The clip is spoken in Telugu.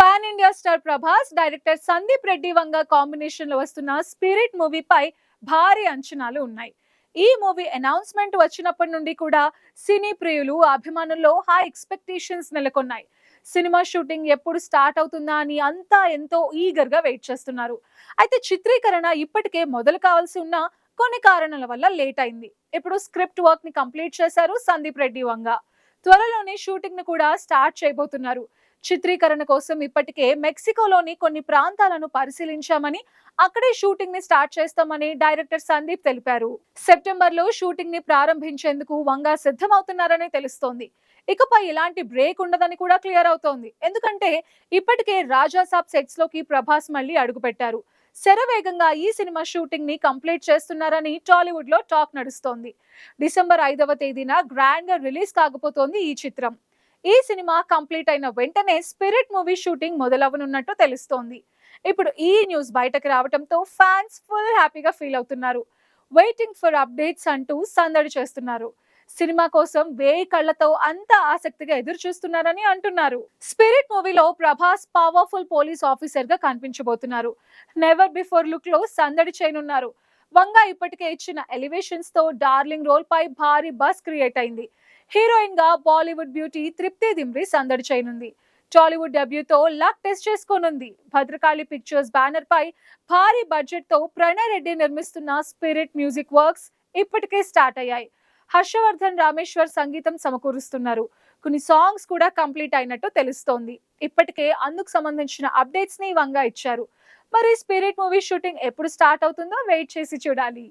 Pan India star Prabhas director Sandeep Reddy Vanga కాంబినేషన్లో వస్తున్న స్పిరిట్ మూవీపై భారీ అంచనాలు ఉన్నాయి. ఈ మూవీ అనౌన్స్మెంట్ వచ్చినప్పటి నుండి కూడా సినీ ప్రియులు అభిమానుల్లో హై ఎక్స్పెక్టేషన్స్ నెలకొన్నాయి. సినిమా షూటింగ్ ఎప్పుడు స్టార్ట్ అవుతుందా అని అంతా ఎంతో ఈగర్గా వెయిట్ చేస్తున్నారు. అయితే చిత్రీకరణ ఇప్పటికే మొదలు కావాల్సి ఉన్న కొన్ని కారణాల వల్ల లేట్ అయింది. ఇప్పుడు స్క్రిప్ట్ వర్క్ని కంప్లీట్ చేశారు సందీప్ రెడ్డి వంగ. త్వరలోనే షూటింగ్ను కూడా స్టార్ట్ చేయబోతున్నారు. చిత్రీకరణ కోసం ఇప్పటికే మెక్సికోలోని కొన్ని ప్రాంతాలను పరిశీలించామని అక్కడే షూటింగ్ని స్టార్ట్ చేస్తామని డైరెక్టర్ సందీప్ తెలిపారు. సెప్టెంబర్లో షూటింగ్ని ప్రారంభించేందుకు వంగ సిద్ధమవుతున్నారని తెలుస్తోంది. ఇకపై ఇలాంటి బ్రేక్ ఉండదని కూడా క్లియర్ అవుతోంది. ఎందుకంటే ఇప్పటికే రాజాసాబ్ సెట్స్లోకి ప్రభాస్ మళ్ళీ అడుగుపెట్టారు. శరవేగంగా ఈ సినిమా షూటింగ్ని కంప్లీట్ చేస్తున్నారని టాలీవుడ్లో టాక్ నడుస్తోంది. డిసెంబర్ ఐదవ తేదీన గ్రాండ్గా రిలీజ్ కాకపోతోంది ఈ చిత్రం. ఈ సినిమా కంప్లీట్ అయిన వెంటనే స్పిరిట్ మూవీ షూటింగ్ మొదలవనున్నట్టు తెలుస్తోంది. ఇప్పుడు ఈ న్యూస్ బయటకు రావడంతో ఫ్యాన్స్ ఫుల్ హ్యాపీగా ఫీల్ అవుతున్నారు. వెయిటింగ్ ఫర్ అప్డేట్స్ అంటూ సందడి చేస్తున్నారు. సినిమా కోసం వేయి కళ్ళతో అంత ఆసక్తిగా ఎదురు చూస్తున్నారని అంటున్నారు. స్పిరిట్ మూవీలో ప్రభాస్ పవర్ఫుల్ పోలీస్ ఆఫీసర్గా కనిపించబోతున్నారు. నెవర్ బిఫోర్ లుక్లో సందడి చేయనున్నారు. వంగ ఇప్పటికే ఇచ్చిన ఎలివేషన్స్తో డార్లింగ్ రోల్ పై భారీ బస్ క్రియేట్ అయింది. హీరోయిన్గా బాలీవుడ్ బ్యూటీ తృప్తి దిమ్రి సందడి చేయనుంది. టాలీవుడ్ డెబ్యూతో లక్ టెస్ట్ చేసుకోనుంది. భద్రకాళి పిక్చర్స్ బ్యానర్ పై భారీ బడ్జెట్తో ప్రణయ్ రెడ్డి నిర్మిస్తున్న స్పిరిట్ మ్యూజిక్ వర్క్స్ ఇప్పటికే స్టార్ట్ అయ్యాయి. హర్షవర్ధన్ రామేశ్వర్ సంగీతం సమకూరుస్తున్నారు. కొన్ని సాంగ్స్ కూడా కంప్లీట్ అయినట్టు తెలుస్తోంది. ఇప్పటికే అందుకు సంబంధించిన అప్డేట్స్ని వంగా ఇచ్చారు. మరి స్పిరిట్ మూవీ షూటింగ్ ఎప్పుడు స్టార్ట్ అవుతుందో వెయిట్ చేసి చూడాలి.